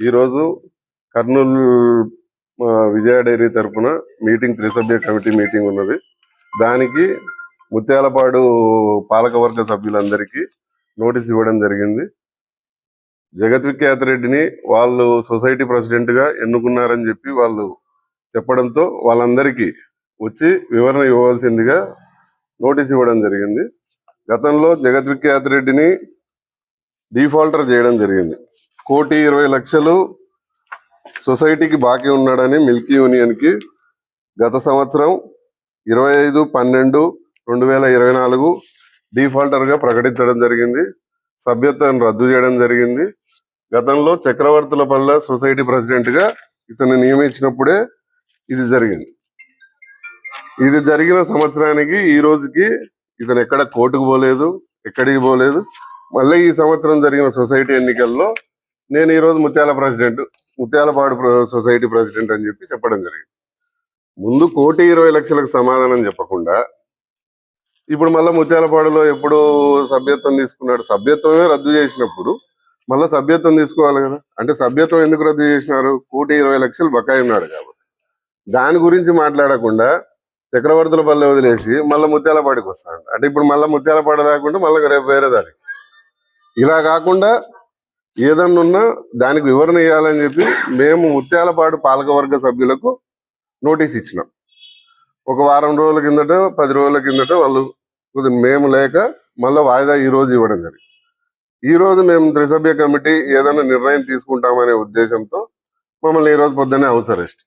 ఈరోజు కర్నూలు విజయ డైరీ తరపున మీటింగ్ త్రిసభ్య కమిటీ మీటింగ్ ఉన్నది. దానికి ముత్యాలపాడు పాలకవర్గ సభ్యులందరికీ నోటీస్ ఇవ్వడం జరిగింది. జగత్ విఖ్యాత రెడ్డిని వాళ్ళు సొసైటీ ప్రెసిడెంట్గా ఎన్నుకున్నారని చెప్పి వాళ్ళు చెప్పడంతో వాళ్ళందరికీ వచ్చి వివరణ ఇవ్వవలసిందిగా నోటీస్ ఇవ్వడం జరిగింది. గతంలో జగత్ విఖ్యాత రెడ్డిని డిఫాల్టర్ చేయడం జరిగింది. కోటి ఇరవై లక్షలు సొసైటీకి బాకీ ఉన్నాడని మిల్కీ యూనియన్కి గత సంవత్సరం ఇరవై ఐదు పన్నెండు రెండు వేల ఇరవై నాలుగు డిఫాల్టర్గా ప్రకటించడం జరిగింది. సభ్యత్వాన్ని రద్దు చేయడం జరిగింది. గతంలో చక్రవర్తుల పల్ల సొసైటీ ప్రెసిడెంట్గా ఇతను నియమించినప్పుడే ఇది జరిగింది. ఇది జరిగిన సంవత్సరానికి ఈ రోజుకి ఇతను ఎక్కడ కోర్టుకు పోలేదు ఎక్కడికి పోలేదు. మళ్ళీ ఈ సంవత్సరం జరిగిన సొసైటీ ఎన్నికల్లో నేను ఈ రోజు ముత్యాల ప్రెసిడెంట్ ముత్యాలపాడు సొసైటీ ప్రెసిడెంట్ అని చెప్పి చెప్పడం జరిగింది. ముందు కోటి ఇరవై లక్షలకు సమాధానం చెప్పకుండా ఇప్పుడు మళ్ళీ ముత్యాలపాడులో ఎప్పుడు సభ్యత్వం తీసుకున్నాడు. సభ్యత్వమే రద్దు చేసినప్పుడు మళ్ళీ సభ్యత్వం తీసుకోవాలి కదా. అంటే సభ్యత్వం ఎందుకు రద్దు చేసినారు? కోటి ఇరవై లక్షలు బకాయి ఉన్నాడు కాబట్టి. దాని గురించి మాట్లాడకుండా చక్రవర్తుల పల్లె వదిలేసి మళ్ళీ ముత్యాలపాడికి వస్తాడు. అంటే ఇప్పుడు మళ్ళీ ముత్యాలపాడ రాకుండా మళ్ళీ రేపు వేరే దానికి. ఇలా కాకుండా ఏదన్నా ఉన్నా దానికి వివరణ ఇవ్వాలని చెప్పి మేము ముత్యాలపాడు పాలకవర్గ సభ్యులకు నోటీస్ ఇచ్చినాం. ఒక వారం రోజుల కిందట పది రోజుల కిందట వాళ్ళు కొద్దిగా మేము లేక మళ్ళీ వాయిదా ఈ రోజు ఇవ్వడం జరిగింది. ఈ రోజు మేము త్రిసభ్య కమిటీ ఏదైనా నిర్ణయం తీసుకుంటామనే ఉద్దేశంతో మమ్మల్ని ఈ రోజు పొద్దున్నే హౌస్ అరెస్ట్?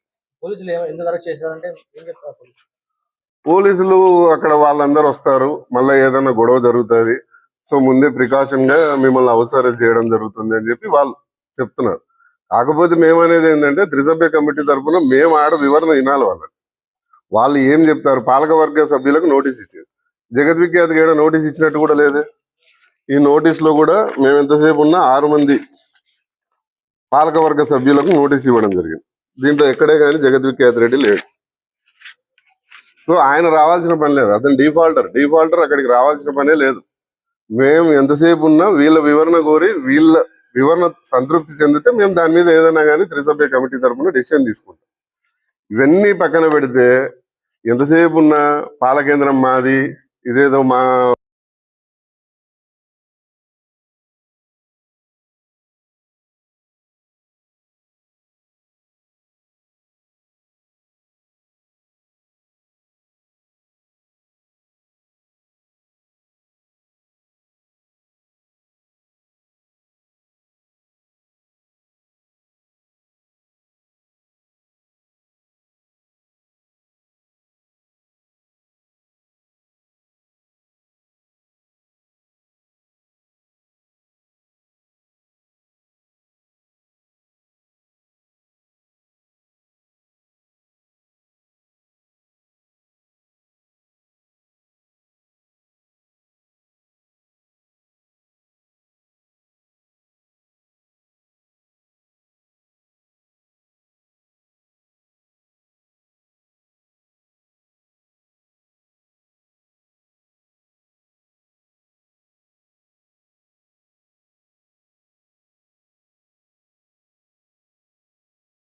పోలీసులు అక్కడ వాళ్ళందరూ వస్తారు. మళ్ళీ ఏదైనా గొడవ జరుగుతుంది. సో ముందే ప్రికాషన్గా మిమ్మల్ని అవసరం చేయడం జరుగుతుంది అని చెప్పి వాళ్ళు చెప్తున్నారు. కాకపోతే మేమనేది ఏంటంటే త్రిసభ్య కమిటీ తరఫున మేము ఆడ వివరణ వినాలి వాళ్ళని వాళ్ళు ఏం చెప్తారు? పాలకవర్గ సభ్యులకు నోటీస్ ఇచ్చింది. జగత్ విఖ్యాత్ గేడ నోటీస్ ఇచ్చినట్టు కూడా లేదే. ఈ నోటీస్లో కూడా మేము ఎంతసేపు ఉన్నా ఆరు మంది పాలకవర్గ సభ్యులకు నోటీస్ ఇవ్వడం జరిగింది. దీంట్లో ఎక్కడే కానీ జగత్ విఖ్యాత రెడ్డి లేడు. సో ఆయన రావాల్సిన పని లేదు. అతను డిఫాల్టర్. డిఫాల్టర్ అక్కడికి రావాల్సిన పనే లేదు. మేము ఎంతసేపు ఉన్నా వీళ్ళ వివరణ కోరి వీళ్ళ వివరణ సంతృప్తి చెందితే మేము దాని మీద ఏదైనా కానీ త్రిసభ్య కమిటీ తరఫున డిసిషన్ తీసుకుంటాం. ఇవన్నీ పక్కన పెడితే ఎంతసేపు ఉన్నా పాలకేంద్రం మాది ఇదేదో మా